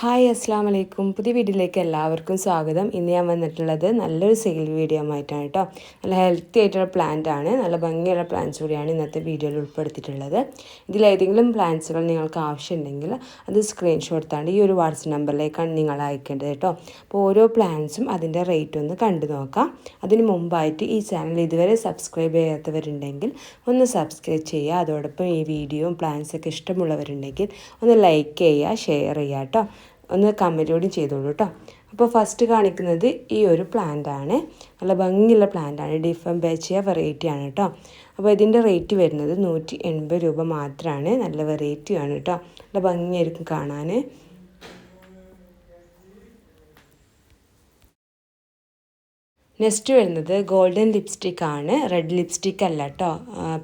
Hi അസ്സാം വലൈക്കും പുതിയ വീഡിയോയിലേക്ക് എല്ലാവർക്കും സ്വാഗതം. ഇന്ന് ഞാൻ വന്നിട്ടുള്ളത് നല്ലൊരു സെയിൽ വീഡിയോ ആയിട്ടാണ് കേട്ടോ. നല്ല ഹെൽത്തി ആയിട്ടുള്ള പ്ലാന്റ് ആണ്. നല്ല ഭംഗിയുള്ള പ്ലാന്റ്സ് കൂടിയാണ് ഇന്നത്തെ വീഡിയോയിൽ ഉൾപ്പെടുത്തിയിട്ടുള്ളത്. ഇതിൽ ഏതെങ്കിലും പ്ലാന്റ്സുകൾ നിങ്ങൾക്ക് ആവശ്യമുണ്ടെങ്കിൽ അത് സ്ക്രീൻഷോട്ട് എടുത്താണ്ട് ഈ ഒരു വാട്സപ്പ് നമ്പറിലേക്കാണ് നിങ്ങൾ അയക്കേണ്ടത് കേട്ടോ. അപ്പോൾ ഓരോ പ്ലാന്റ്സും അതിന്റെ റേറ്റ് ഒന്ന് കണ്ടു നോക്കാം. അതിന് മുമ്പായിട്ട് ഈ ചാനൽ ഇതുവരെ സബ്സ്ക്രൈബ് ചെയ്യാത്തവരുണ്ടെങ്കിൽ ഒന്ന് സബ്സ്ക്രൈബ് ചെയ്യുക. അതോടൊപ്പം ഈ വീഡിയോയും പ്ലാൻസൊക്കെ ഇഷ്ടമുള്ളവരുണ്ടെങ്കിൽ ഒന്ന് ലൈക്ക് ചെയ്യുക ഷെയർ ചെയ്യുക കേട്ടോ. ഒന്ന് കമന്റ് ചെയ്തോളൂ കേട്ടോ അപ്പോൾ ഫസ്റ്റ് കാണിക്കുന്നത് ഈ ഒരു പ്ലാന്റ് ആണ്. നല്ല ഭംഗിയുള്ള പ്ലാന്റാണ് ആണ്. ഡിഫം ബേച്ചിയ വെറൈറ്റി ആണ് കേട്ടോ അപ്പോൾ ഇതിന്റെ റേറ്റ് വരുന്നത് നൂറ്റി എൺപത് രൂപ മാത്രമാണ് നല്ല വെറൈറ്റി ആണ് കേട്ടോ നല്ല ഭംഗിയായിരിക്കും കാണാൻ നെക്സ്റ്റ് വരുന്നത് ഗോൾഡൻ ലിപ്സ്റ്റിക് ആണ്. റെഡ് ലിപ്സ്റ്റിക് അല്ല കേട്ടോ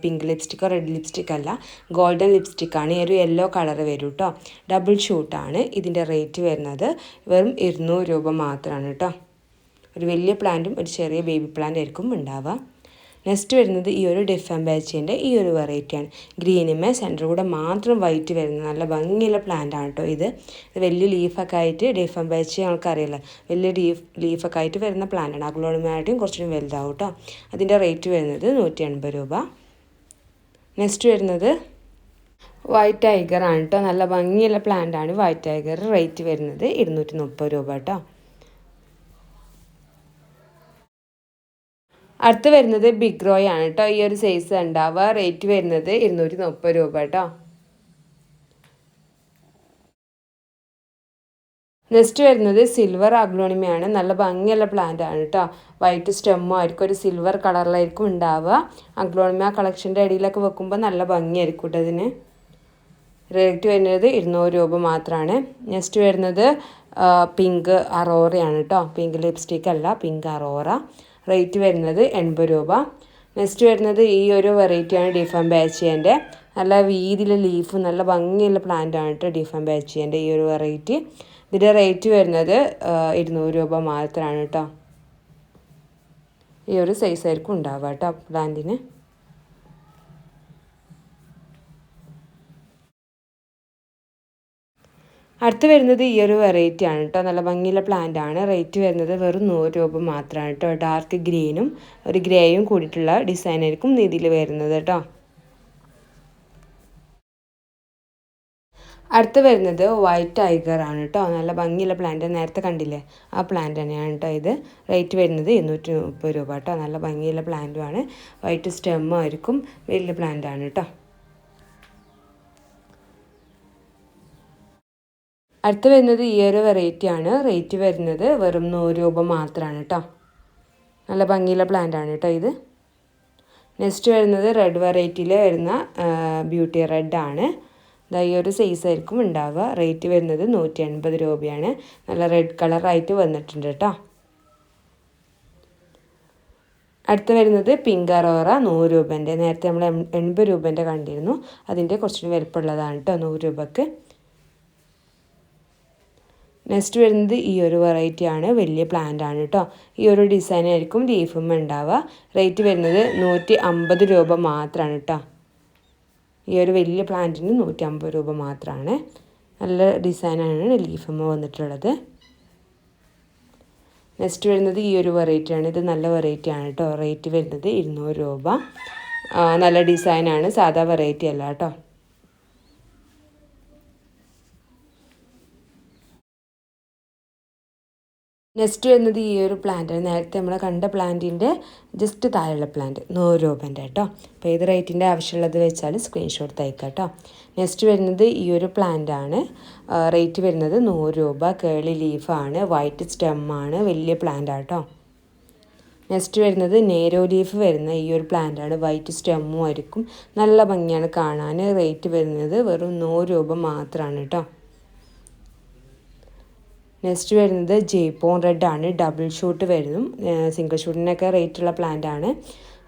പിങ്ക് ലിപ്സ്റ്റിക്കോ റെഡ് ലിപ്സ്റ്റിക് അല്ല. ഗോൾഡൻ ലിപ്സ്റ്റിക് ആണ്. ഈ ഒരു യെല്ലോ കളർ വരും കേട്ടോ ഡബിൾ ഷൂട്ടാണ് ഇതിന്റെ റേറ്റ് വരുന്നത്. വെറും ഇരുന്നൂറ് രൂപ മാത്രമാണ് കേട്ടോ ഒരു വലിയ പ്ലാന്റും ഒരു ചെറിയ ബേബി പ്ലാന്റ് ആയിരിക്കും ഉണ്ടാവുക. നെക്സ്റ്റ് വരുന്നത് ഈ ഒരു ഡിഫൻ ബാച്ചിന്റെ ഈ ഒരു വെറൈറ്റിയാണ് ഗ്രീനുമേ സെന്റർ കൂടെ മാത്രം വൈറ്റ് വരുന്ന നല്ല ഭംഗിയുള്ള പ്ലാന്റ് ആണ് കേട്ടോ ഇത്. വലിയ ലീഫൊക്കെ ആയിട്ട് ഡിഫൻ ബാച്ച് ഞങ്ങൾക്കറിയില്ല വലിയ ലീഫ് ലീഫൊക്കെ ആയിട്ട് വരുന്ന പ്ലാന്റാണ് അഗ്ലോണിമായിട്ടും കുറച്ചുകൂടി വലുതാവും കേട്ടോ അതിന്റെ റേറ്റ് വരുന്നത് നൂറ്റി എൺപത് രൂപ. നെക്സ്റ്റ് വരുന്നത് വൈറ്റ് ടൈഗർ ആണ് കേട്ടോ നല്ല ഭംഗിയുള്ള പ്ലാന്റ് ആണ്. വൈറ്റ് ടൈഗർ റേറ്റ് വരുന്നത് ഇരുന്നൂറ്റി മുപ്പത് രൂപ കേട്ടോ അടുത്ത് വരുന്നത് ബിഗ് റോയ് ആണ് കേട്ടോ. ഈ ഒരു സൈസ് ഉണ്ടാവുക റേറ്റ് വരുന്നത് ഇരുന്നൂറ്റി മുപ്പത് രൂപ കേട്ടോ. നെക്സ്റ്റ് വരുന്നത് സിൽവർ അഗ്ലോണിമയാണ് നല്ല ഭംഗിയുള്ള പ്ലാന്റ് ആണ് കേട്ടോ. വൈറ്റ് സ്റ്റെമ്മോ ആയിരിക്കും. ഒരു സിൽവർ കളറിലായിരിക്കും ഉണ്ടാവുക. അഗ്ലോണിമ കളക്ഷന്റെ ഇടയിലൊക്കെ വെക്കുമ്പോൾ നല്ല ഭംഗിയായിരിക്കും കേട്ടോ അതിന് റേറ്റ് വരുന്നത് ഇരുന്നൂറ് രൂപ മാത്രമാണ് നെക്സ്റ്റ് വരുന്നത് പിങ്ക് അറോറയാണ് കേട്ടോ. പിങ്ക് ലിപ്സ്റ്റിക് അല്ല പിങ്ക് അറോറ റേറ്റ് വരുന്നത് എൺപത് രൂപ. നെക്സ്റ്റ് വരുന്നത് ഈ ഒരു വെറൈറ്റിയാണ് ഡിഫം ബാച്ചിയന്റെ നല്ല വീതിയിലെ ലീഫ് നല്ല ഭംഗിയുള്ള പ്ലാന്റ് ആണ് കേട്ടോ ഡിഫം ബാച്ചിയന്റെ ഈ ഒരു വെറൈറ്റി ഇതിന്റെ റേറ്റ് വരുന്നത് ഇരുന്നൂറ് രൂപ മാത്രമാണ് കേട്ടോ ഈ ഒരു സൈസ് ആയിരിക്കും ഉണ്ടാവുക കേട്ടോ പ്ലാന്റിന് അടുത്ത് വരുന്നത് ഈ ഒരു വെറൈറ്റി ആണ് കേട്ടോ. നല്ല ഭംഗിയുള്ള പ്ലാന്റ് ആണ്. റേറ്റ് വരുന്നത് വെറും നൂറ് രൂപ മാത്രമാണ് കേട്ടോ. ഡാർക്ക് ഗ്രീനും ഒരു ഗ്രേയും കൂടിയിട്ടുള്ള ഡിസൈൻ ആയിരിക്കും ഇതിൽ വരുന്നത് കേട്ടോ. അടുത്ത് വരുന്നത് വൈറ്റ് ടൈഗർ ആണ് കേട്ടോ. നല്ല ഭംഗിയുള്ള പ്ലാന്റ് നേരത്തെ കണ്ടില്ലേ? ആ പ്ലാന്റ് തന്നെയാണ് കേട്ടോ ഇത്. റേറ്റ് വരുന്നത് ഇരുന്നൂറ്റി മുപ്പത് രൂപ കേട്ടോ. നല്ല ഭംഗിയുള്ള പ്ലാന്റുമാണ് വൈറ്റ് സ്റ്റെമ്മായിരിക്കും വലിയ പ്ലാന്റ് ആണ് കേട്ടോ. അടുത്ത് വരുന്നത് ഈ ഒരു വെറൈറ്റി ആണ്. റേറ്റ് വരുന്നത് വെറും നൂറ് രൂപ മാത്രമാണ് കേട്ടോ നല്ല ഭംഗിയുള്ള പ്ലാന്റ് ആണ് കേട്ടോ ഇത്. നെക്സ്റ്റ് വരുന്നത് റെഡ് വെറൈറ്റിയിൽ വരുന്ന ബ്യൂട്ടി റെഡ് ആണ്. ഇതാ ഈ ഒരു സൈസ് ആയിരിക്കും ഉണ്ടാവുക. റേറ്റ് വരുന്നത് നൂറ്റി എൺപത് രൂപയാണ്. നല്ല റെഡ് കളറായിട്ട് വന്നിട്ടുണ്ട് കേട്ടോ അടുത്ത് വരുന്നത് പിങ്ക് അറോറ നൂറ് രൂപേന്റെ. നേരത്തെ നമ്മൾ എൺപത് രൂപേന്റെ കണ്ടിരുന്നു. അതിന്റെ കുറച്ചുകൂടി വലുപ്പമുള്ളതാണ് കേട്ടോ നൂറ് രൂപക്ക്. നെക്സ്റ്റ് വരുന്നത് ഈ ഒരു വെറൈറ്റി ആണ്. വലിയ പ്ലാന്റ് ആണ് കേട്ടോ ഈ ഒരു ഡിസൈൻ ആയിരിക്കും ലീഫും ഉണ്ടാവുക റേറ്റ് വരുന്നത് നൂറ്റി അമ്പത് രൂപ മാത്രമാണ് കേട്ടോ ഈ ഒരു വലിയ പ്ലാന്റിന് നൂറ്റി അമ്പത് രൂപ മാത്രമാണ് നല്ല ഡിസൈനാണ് ലീഫുമ്മ വന്നിട്ടുള്ളത്. നെക്സ്റ്റ് വരുന്നത് ഈ ഒരു വെറൈറ്റിയാണ് ഇത് നല്ല വെറൈറ്റിയാണ് കേട്ടോ റേറ്റ് വരുന്നത് ഇരുന്നൂറ് രൂപ. നല്ല ഡിസൈനാണ് സാധാ വെറൈറ്റി അല്ല കേട്ടോ നെക്സ്റ്റ് വരുന്നത് ഈ ഒരു പ്ലാന്റ് നേരത്തെ നമ്മൾ കണ്ട പ്ലാന്റിന്റെ ജസ്റ്റ് താഴെയുള്ള പ്ലാന്റ് നൂറ് രൂപേന്റെ കേട്ടോ അപ്പോൾ ഏത് റേറ്റിന്റെ ആവശ്യമുള്ളത് വെച്ചാൽ സ്ക്രീൻഷോട്ട് തയ്ക്കാം കേട്ടോ നെക്സ്റ്റ് വരുന്നത് ഈ ഒരു ആണ്. റേറ്റ് വരുന്നത് നൂറ് രൂപ കേളി ലീഫാണ് വൈറ്റ് സ്റ്റെമ്മാണ് വലിയ പ്ലാന്റ് ആട്ടോ നെക്സ്റ്റ് വരുന്നത് നേരോ ലീഫ് വരുന്ന ഈ ഒരു പ്ലാന്റാണ് വൈറ്റ് സ്റ്റെമ്മും ആയിരിക്കും. നല്ല ഭംഗിയാണ് കാണാൻ റേറ്റ് വരുന്നത് വെറും നൂറ് രൂപ മാത്രമാണ് കേട്ടോ നെക്സ്റ്റ് വരുന്നത് ജയ്പോൺ റെഡ് ആണ്. ഡബിൾ ഷൂട്ട് വരുന്നു. സിംഗിൾ ഷൂട്ടിനൊക്കെ റേറ്റ് ഉള്ള പ്ലാന്റ് ആണ്.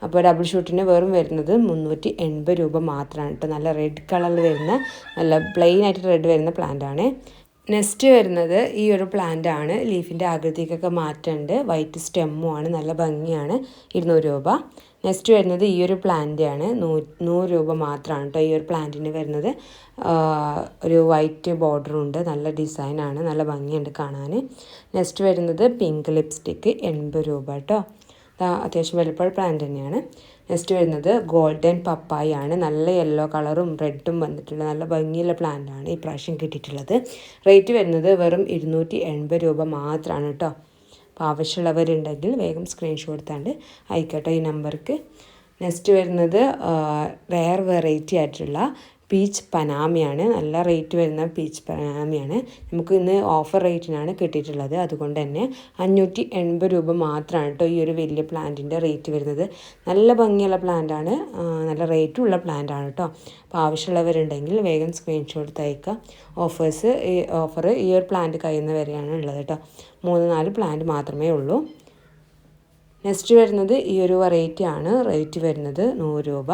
അപ്പോൾ ഡബിൾ ഷൂട്ടിന് വെറും വരുന്നത് മുന്നൂറ്റി എൺപത് രൂപ മാത്രമാണ് കേട്ടോ നല്ല റെഡ് കളറിൽ വരുന്ന നല്ല പ്ലെയിൻ ആയിട്ട് റെഡ് വരുന്ന പ്ലാന്റ് ആണ്. നെക്സ്റ്റ് വരുന്നത് ഈ ഒരു പ്ലാന്റ് ആണ്. ലീഫിന്റെ ആകൃതിക്കൊക്കെ മാറ്റമുണ്ട് വൈറ്റ് സ്റ്റെമ്മുമാണ് നല്ല ഭംഗിയാണ്. ഇരുന്നൂറ് രൂപ. നെക്സ്റ്റ് വരുന്നത് ഈ ഒരു പ്ലാന്റാണ് നൂ നൂറ് രൂപ മാത്രമാണ് കേട്ടോ ഈ ഒരു പ്ലാന്റിന് വരുന്നത്. ഒരു വൈറ്റ് ബോർഡറുണ്ട് നല്ല ഡിസൈനാണ് നല്ല ഭംഗിയുണ്ട് കാണാൻ. നെക്സ്റ്റ് വരുന്നത് പിങ്ക് ലിപ്സ്റ്റിക്ക് എൺപത് രൂപ കേട്ടോ അത്യാവശ്യം വലുപ്പമുള്ള പ്ലാന്റ് തന്നെയാണ്. നെക്സ്റ്റ് വരുന്നത് ഗോൾഡൻ പപ്പായ ആണ്. നല്ല യെല്ലോ കളറും റെഡും വന്നിട്ടുള്ള നല്ല ഭംഗിയുള്ള പ്ലാന്റ് ആണ്. ഈ പ്രാവശ്യം കിട്ടിയിട്ടുള്ളത്. റേറ്റ് വരുന്നത് വെറും ഇരുന്നൂറ്റി എൺപത് രൂപ മാത്രമാണ് കേട്ടോ അപ്പോൾ ആവശ്യമുള്ളവരുണ്ടെങ്കിൽ വേഗം സ്ക്രീൻഷോട്ട് എടുത്താണ്ട് അയക്കട്ടെ ഈ നമ്പർക്ക് നെക്സ്റ്റ് വരുന്നത് റെയർ വെറൈറ്റി ആയിട്ടുള്ള പീച്ച് പനാമയാണ് നല്ല റേറ്റ് വരുന്ന പീച്ച് പനാമയാണ് നമുക്ക് ഇന്ന് ഓഫർ റേറ്റിനാണ് കിട്ടിയിട്ടുള്ളത്. അതുകൊണ്ട് തന്നെ അഞ്ഞൂറ്റി എൺപത് രൂപ മാത്രമാണ് കേട്ടോ ഈ ഒരു വലിയ പ്ലാന്റിന്റെ റേറ്റ് വരുന്നത്. നല്ല ഭംഗിയുള്ള പ്ലാന്റാണ് നല്ല റേറ്റുള്ള പ്ലാന്റാണ് കേട്ടോ അപ്പോൾ ആവശ്യമുള്ളവരുണ്ടെങ്കിൽ വേഗം സ്ക്രീൻഷോട്ട് തയ്ക്കുക ഓഫേഴ്സ് ഈ ഓഫർ ഈ ഒരു പ്ലാന്റ് കഴിയുന്ന വരെയാണ് ഉള്ളത് കേട്ടോ മൂന്ന് നാല് പ്ലാന്റ് മാത്രമേ ഉള്ളൂ. നെക്സ്റ്റ് വരുന്നത് ഈ ഒരു വെറൈറ്റി ആണ്. റേറ്റ് വരുന്നത് നൂറ് രൂപ.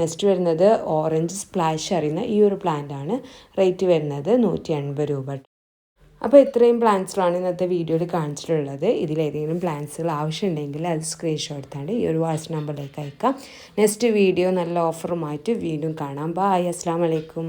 നെക്സ്റ്റ് വരുന്നത് ഓറഞ്ച് സ്പ്ലാഷ് അറിയുന്ന ഈ ഒരു പ്ലാന്റ് ആണ്. റേറ്റ് വരുന്നത് നൂറ്റി എൺപത് രൂപ. അപ്പോൾ ഇത്രയും പ്ലാൻസുകളാണ് ഇന്നത്തെ വീഡിയോയിൽ കാണിച്ചിട്ടുള്ളത്. ഇതിലേതെങ്കിലും പ്ലാൻസുകൾ ആവശ്യമുണ്ടെങ്കിൽ അത് സ്ക്രീൻഷോട്ട് എടുത്താണ്ട് ഈ ഒരു വാട്സപ്പ് നമ്പറിലേക്ക് അയക്കാം. നെക്സ്റ്റ് വീഡിയോ നല്ല ഓഫറുമായിട്ട് വീണ്ടും കാണാം. ബായ് അസ്സാം വലൈക്കും